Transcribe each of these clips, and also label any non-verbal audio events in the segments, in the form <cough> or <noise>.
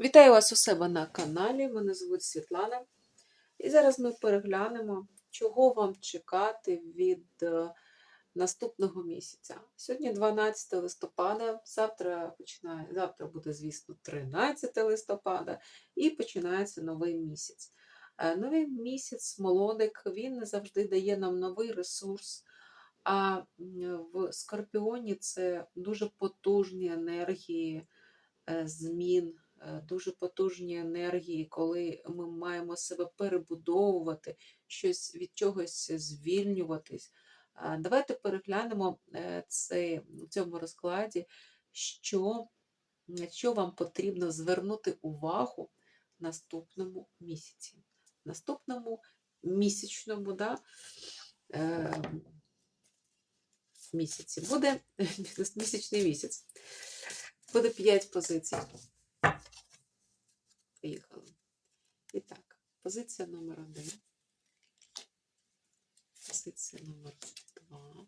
Вітаю вас у себе на каналі. Мене звуть Світлана. І зараз ми переглянемо, чого вам чекати від е, наступного місяця. Сьогодні 12 листопада, завтра починає, завтра буде, звісно, 13 листопада, і починається новий місяць. Е, Новий місяць, молодик, він не завжди дає нам новий ресурс. А в Скорпіоні це дуже потужні енергії е, змін, дуже потужні енергії, коли ми маємо себе перебудовувати, щось від чогось звільнюватись. Давайте переглянемо е, це, в цьому розкладі, що, що вам потрібно звернути увагу в наступному місяці. В наступному місячному да, е, місяці буде <laughs> місячний місяць. Буде 5 позицій. Поїхали. І так, позиція номер один. Позиція номер два.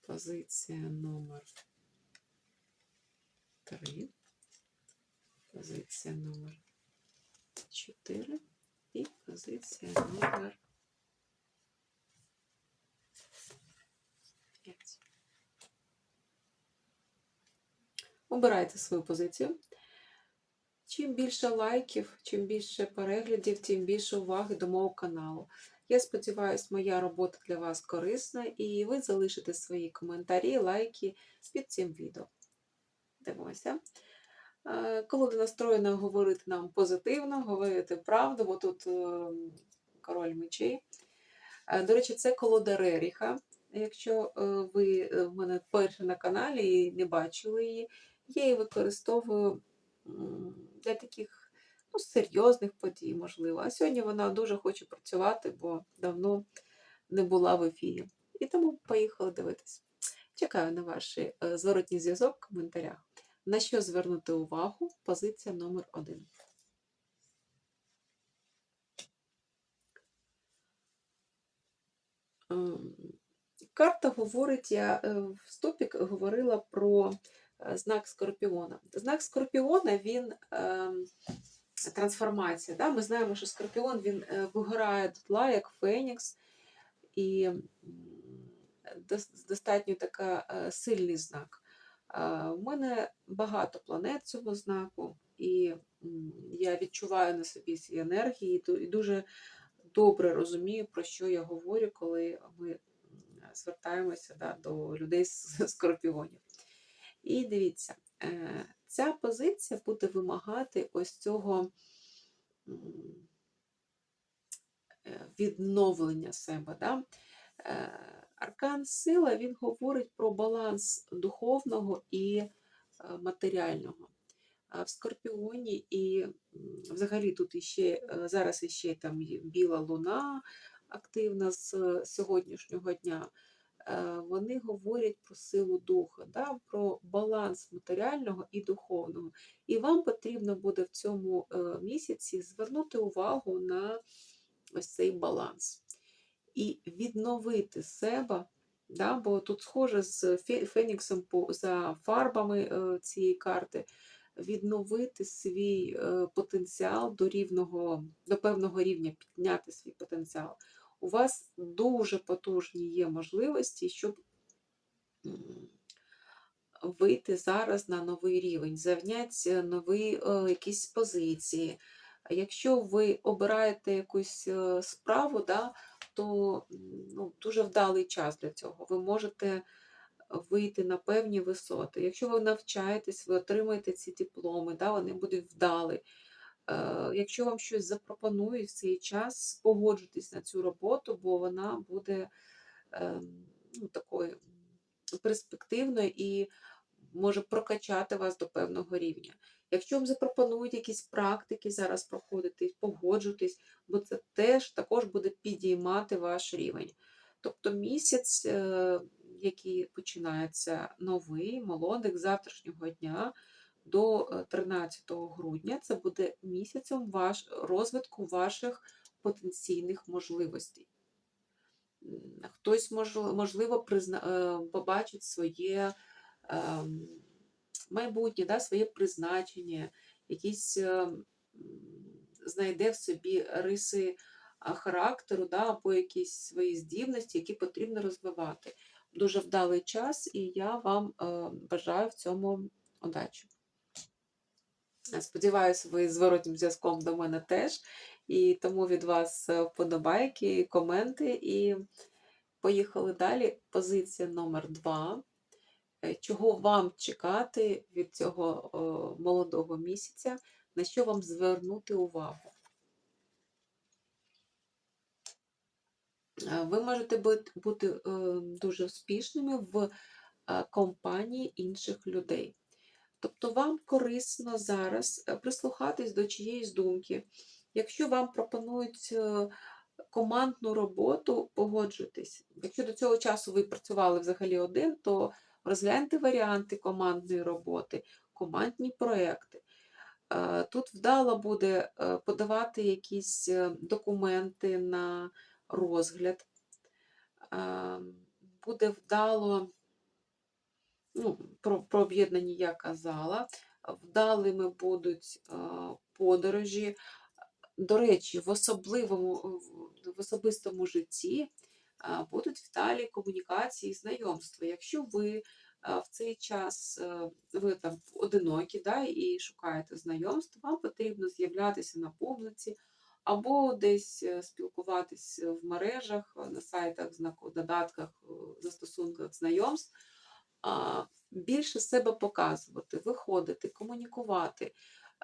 Позиція номер три. Позиція номер чотири. І позиція номер п'ять. Обирайте свою позицію. Чим більше лайків, чим більше переглядів, тим більше уваги до мого каналу. Я сподіваюся, моя робота для вас корисна, і ви залишите свої коментарі, лайки під цим відео. Дивимося. Е, Колода настроєна говорити нам позитивно, говорити правду, бо тут е, король мечей. Е, До речі, це колода Реріха. Якщо ви в мене вперше на каналі і не бачили її, я її використовую для таких ну, серйозних подій, можливо. А сьогодні вона дуже хоче працювати, бо давно не була в ефірі. І тому поїхали дивитись. Чекаю на ваш е, зворотній зв'язок в коментарях. На що звернути увагу? Позиція номер один. Ем, Карта говорить, я е, в стопік говорила про знак Скорпіона. Знак Скорпіона він ем, трансформація. Да? Ми знаємо, що Скорпіон він е, вигорає дотла, як Фенікс, і достатньо така е, сильний знак. У мене багато планет цього знаку, і я відчуваю на собі ці енергії і дуже добре розумію, про що я говорю, коли ми звертаємося да, до людей з скорпіонів. І дивіться, е, ця позиція буде вимагати ось цього е, відновлення себе. Да? Е, Аркан сила він говорить про баланс духовного і матеріального. А в Скорпіоні і взагалі тут іще зараз іще там біла луна активна з сьогоднішнього дня. Е, Вони говорять про силу духа, да, про баланс матеріального і духовного. І вам потрібно буде в цьому е, місяці звернути увагу на ось цей баланс і відновити себе. Да, бо тут схоже з Феніксом за фарбами е, цієї карти, відновити свій потенціал до рівного, до певного рівня, підняти свій потенціал. У вас дуже потужні є можливості, щоб вийти зараз на новий рівень, зайняти нові е, якісь позиції. Якщо ви обираєте якусь е, справу, да, то ну, дуже вдалий час для цього. Ви можете вийти на певні висоти. Якщо ви навчаєтесь, ви отримаєте ці дипломи, да, вони будуть вдалі. Е, Якщо вам щось запропонують в цей час, погоджуйтесь на цю роботу, бо вона буде ем, ну, такою перспективною і може прокачати вас до певного рівня. Якщо вам запропонують якісь практики зараз проходити, погоджуйтесь, бо це теж також буде підіймати ваш рівень. Тобто місяць, е, який починається новий, молодик завтрашнього дня до е, 13 грудня, це буде місяцем ваш, розвитку ваших потенційних можливостей. Хтось, можливо, призна, е, побачить своє ем, майбутнє, да, своє призначення, якісь е, знайде в собі риси характеру, да, або якісь свої здібності, які потрібно розвивати. Дуже вдалий час, і я вам е, бажаю в цьому удачі. Сподіваюсь, ви зворотнім зв'язком до мене теж. І тому від вас е, вподобайки, коменти. І поїхали далі. Позиція номер два. Е, Чого вам чекати від цього о, молодого місяця, на що вам звернути увагу? Е, Ви можете бут- бути е, дуже успішними в компанії інших людей. Тобто вам корисно зараз е, прислухатись до чиєїсь думки. Якщо вам пропонують е, командну роботу, погоджуйтесь. Якщо до цього часу ви працювали взагалі один, то розгляньте варіанти командної роботи, командні проекти. Е, Тут вдало буде подавати якісь документи на розгляд. Е, Буде вдало ну, про, про об'єднані я казала. Вдалими будуть подорожі. До речі, в особливому, в- особистому житті будуть вдалі комунікації і знайомства. Якщо ви в цей час ви там одинокі да, і шукаєте знайомств, вам потрібно з'являтися на публіці або десь е, спілкуватись в мережах, на сайтах, додатках, е, застосунках знайомств більше себе показувати, виходити, комунікувати.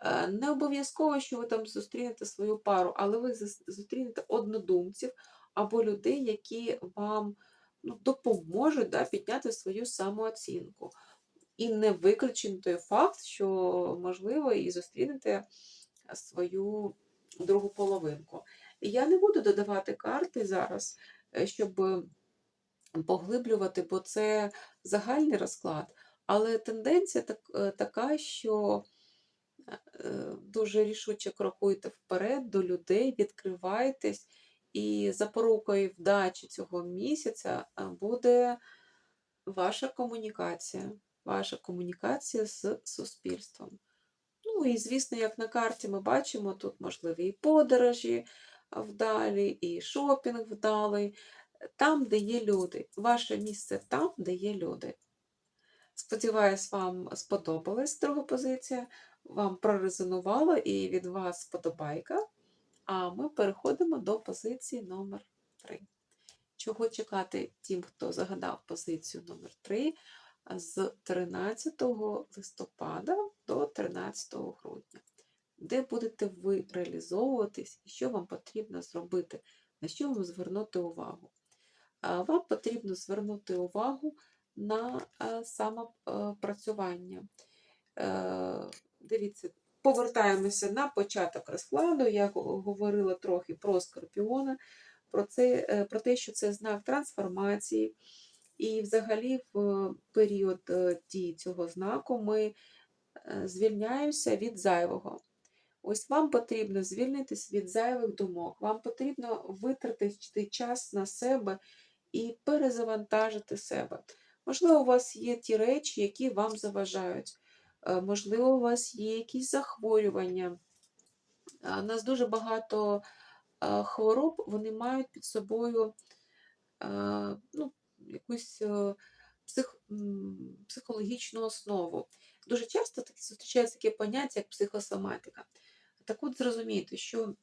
Е, Не обов'язково, що ви там зустрінете свою пару, але ви зустрінете однодумців або людей, які вам ну, допоможуть да, підняти свою самооцінку. І не виключений той факт, що, можливо, і зустрінете свою другу половинку. Я не буду додавати карти зараз, е, щоб поглиблювати, бо це загальний розклад. Але тенденція так, е, така, що е, дуже рішуче крокуйте вперед до людей, відкривайтесь, і запорукою вдачі цього місяця буде ваша комунікація, ваша комунікація з суспільством. Ну і, звісно, як на карті ми бачимо, тут можливі і подорожі вдалі, і шопінг вдалий, там, де є люди. Ваше місце там, де є люди. Сподіваюсь, вам сподобалась друга позиція, вам прорезонувало і від вас сподобайка. А ми переходимо до позиції номер 3. Чого чекати тим, хто загадав позицію номер 3 з 13 листопада до 13 грудня, де будете ви реалізовуватись і що вам потрібно зробити, на що вам звернути увагу. Вам потрібно звернути увагу на е, самопрацювання. Е, Дивіться, повертаємося на початок розкладу. Я говорила трохи про скорпіона, про, це, е, про те, що це знак трансформації. І взагалі в період дії цього знаку ми звільняємося від зайвого. Ось вам потрібно звільнитись від зайвих думок, вам потрібно витратити час на себе і перезавантажити себе. Можливо, у вас є ті речі, які вам заважають. Е, Можливо, у вас є якісь захворювання. Е, У нас дуже багато е, хвороб, вони мають під собою ну, якусь псих, психологічну основу. Дуже часто зустрічається таке поняття, як психосоматика. Так от зрозумійте, що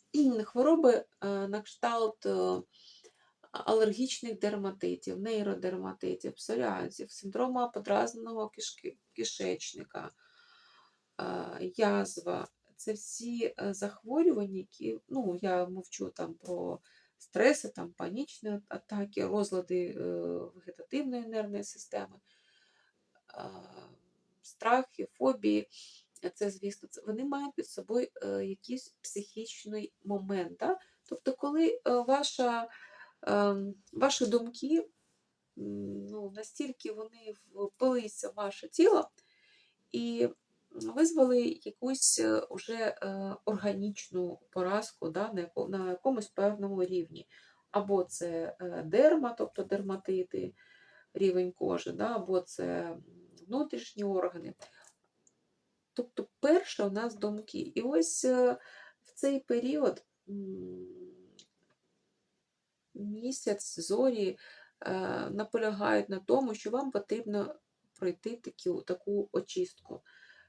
хвороби на кшталт алергічних дерматитів, нейродерматитів, псоріазів, синдрома подразненого кишечника, язва. Це всі е, захворювання, які, ну, я мовчу там про стреси, там, панічні атаки, розлади е, вегетативної нервної системи, страхи, фобії. Це, звісно, вони мають під собою е, якийсь психічний момент. Да? Тобто, коли ваша, ваші думки ну, настільки вони впилися в ваше тіло і визвали якусь е, уже е, органічну поразку да, на, якомусь певному рівні. Або це е, дерма, тобто дерматити, рівень кожи, да, або це внутрішні органи. Тобто, перше у нас думки. І ось в цей період місяць, зорі е, наполягають на тому, що вам потрібно пройти таку, таку очистку,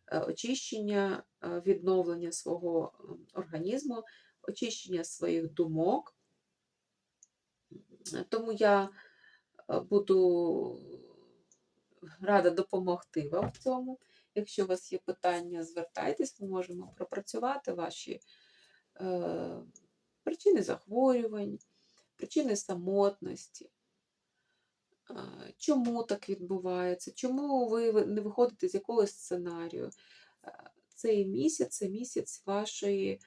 е, очищення, е, відновлення свого організму, очищення своїх думок. Тому я буду рада допомогти вам в цьому. Якщо у вас є питання, звертайтесь, ми можемо пропрацювати ваші е, причини захворювань, причини самотності. Чому так відбувається? Чому ви не виходите з якогось сценарію? Цей місяць це місяць вашої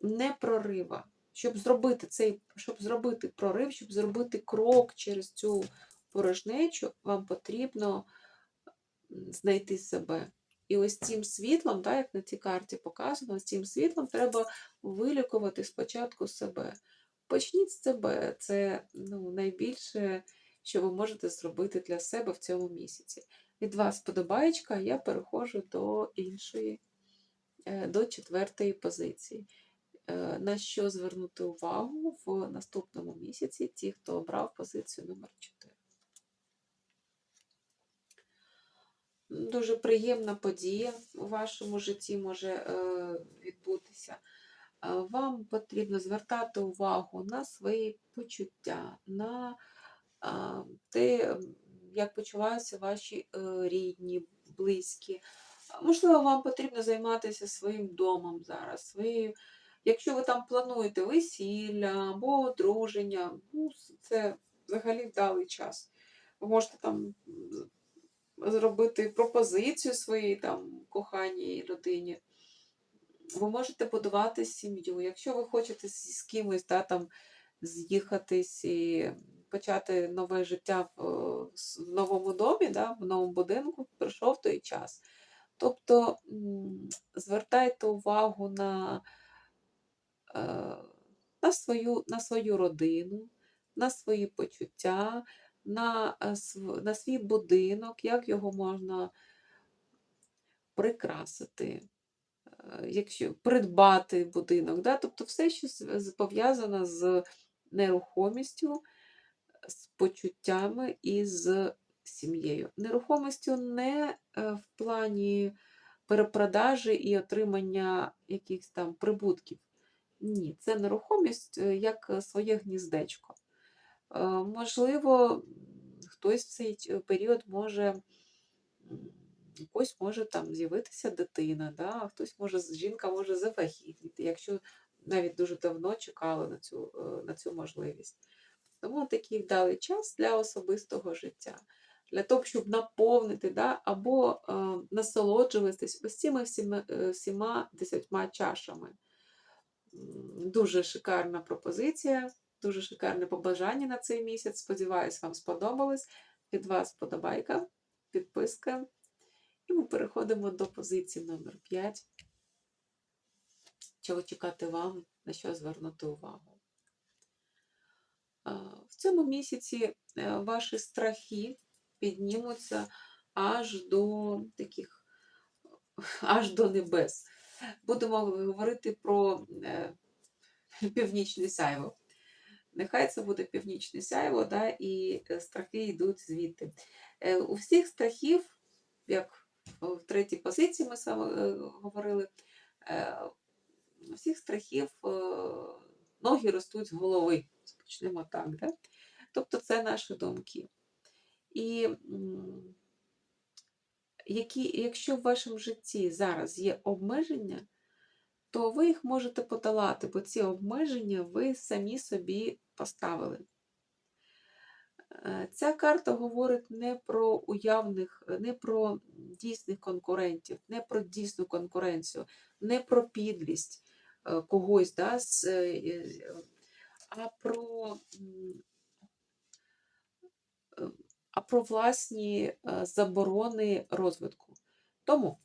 непрорива. Щоб зробити цей, щоб зробити прорив, щоб зробити крок через цю порожнечу, вам потрібно знайти себе. І ось цим світлом, так, як на цій карті показано, з цим світлом треба вилікувати спочатку себе. Почніть з себе. Це ну, найбільше, що ви можете зробити для себе в цьому місяці. Від вас подобаєчка, я переходжу до іншої, е, до четвертої позиції. Е, На що звернути увагу в наступному місяці, ті, хто обрав позицію номер 4. Дуже приємна подія у вашому житті може е, відбутися. Вам потрібно звертати увагу на свої почуття, на те, як почуваються ваші е, рідні, близькі. Можливо, вам потрібно займатися своїм домом зараз. Своєю... Якщо ви там плануєте весілля або одруження, ну, це взагалі вдалий час. Ви можете там зробити пропозицію своїй там коханій людині. Ви можете будувати сім'ю. Якщо ви хочете з, кимось да, там, з'їхатись і почати нове життя в, в новому домі, да, в новому будинку, прийшов той час. Тобто звертайте увагу на, е, на, свою, на свою родину, на свої почуття, на, е, на свій будинок, як його можна прикрасити якщо придбати будинок, да? тобто все, що пов'язано з нерухомістю, з почуттями і з сім'єю. Нерухомістю не е, в плані перепродажі і отримання якихось там прибутків. Ні, це нерухомість е, як е, своє гніздечко. Е, Можливо, хтось в цей період може у когось може там з'явитися дитина, да? а хтось може, жінка може завагітніти, якщо навіть дуже давно чекали на цю, е, на цю можливість. Тому такий вдалий час для особистого життя, для того, щоб наповнити да? або е, насолоджуватись ось цими всіма, е, всіма десятьма чашами. Дуже шикарна пропозиція, дуже шикарне побажання на цей місяць. Сподіваюсь, вам сподобалось. Від вас подобайка, підписка. І ми переходимо до позиції номер 5. Чого чекати вам, на що звернути увагу? В цьому місяці е, ваші страхи піднімуться аж до таких, аж до небес. Будемо говорити про е, північне сяйво. Нехай це буде північне сяйво, да, і е, страхи йдуть звідти. У всіх страхів, як в третій позиції ми саме е, говорили, е, всіх страхів е, ноги ростуть з голови. Почнемо так. Да? Тобто це наші думки. І які, якщо в вашому житті зараз є обмеження, то ви їх можете подолати, бо ці обмеження ви самі собі поставили. Е, Ця карта говорить не про уявних, не про дійсних конкурентів, не про дійсну конкуренцію, не про підлість е, когось, да, е, е, а про, е, а про власні е, заборони розвитку. Тому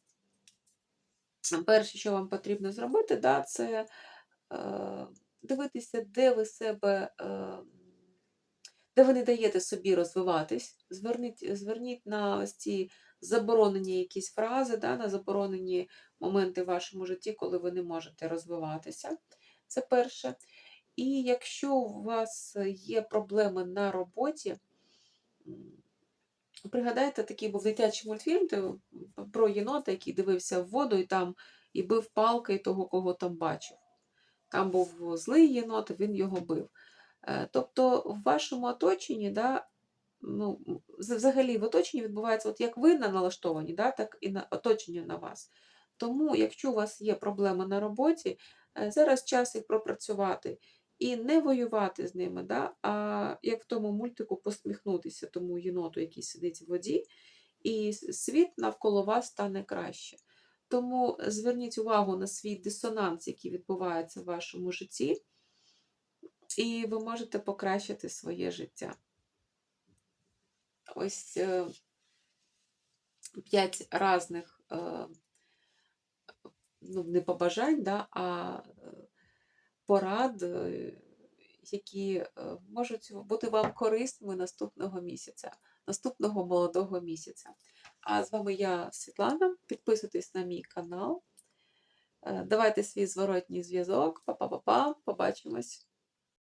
перше, що вам потрібно зробити, да, це е, дивитися, де ви себе. Де ви не даєте собі розвиватись, зверніть, зверніть на ось ці заборонені якісь фрази, да, на заборонені моменти в вашому житті, коли ви не можете розвиватися. Це перше. І якщо у вас є проблеми на роботі, пригадайте, такий був дитячий мультфільм про єнота, який дивився в воду і там і бив палкою того, кого там бачив. Там був злий єнот, він його бив. Е, Тобто в вашому оточенні, да, ну, взагалі в оточенні відбувається, от як ви на- налаштовані, да, так і на оточення на вас. Тому, якщо у вас є проблеми на роботі, е, зараз час їх пропрацювати і не воювати з ними, да, а як в тому мультику посміхнутися тому єноту, який сидить в воді, і світ навколо вас стане краще. Тому зверніть увагу на свій дисонанс, який відбувається в вашому житті, і ви можете покращити своє життя. Ось е, п'ять різних, е, ну, не побажань, да, а е, порад, які можуть бути вам корисними наступного місяця, наступного молодого місяця. А з вами я, Світлана. Підписуйтесь на мій канал. Давайте свій зворотній зв'язок. Па-па-па-па. Побачимось.